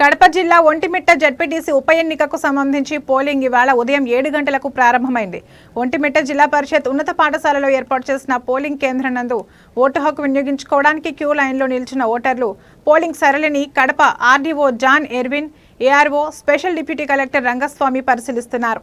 కడప జిల్లా ఒంటిమిట్ట జడ్పీటీసీ ఉప ఎన్నికకు సంబంధించి పోలింగ్ ఇవాళ ఉదయం ఏడు గంటలకు ప్రారంభమైంది. ఒంటిమిట్ట జిల్లా పరిషత్ ఉన్నత పాఠశాలలో ఏర్పాటు చేసిన పోలింగ్ కేంద్రం నందు ఓటు హక్కు వినియోగించుకోవడానికి క్యూ లైన్లో నిలిచిన ఓటర్లు పోలింగ్ సరళిని Kadapa RDO John Erwin ARO special deputy collector Rangaswamy పరిశీలిస్తున్నారు.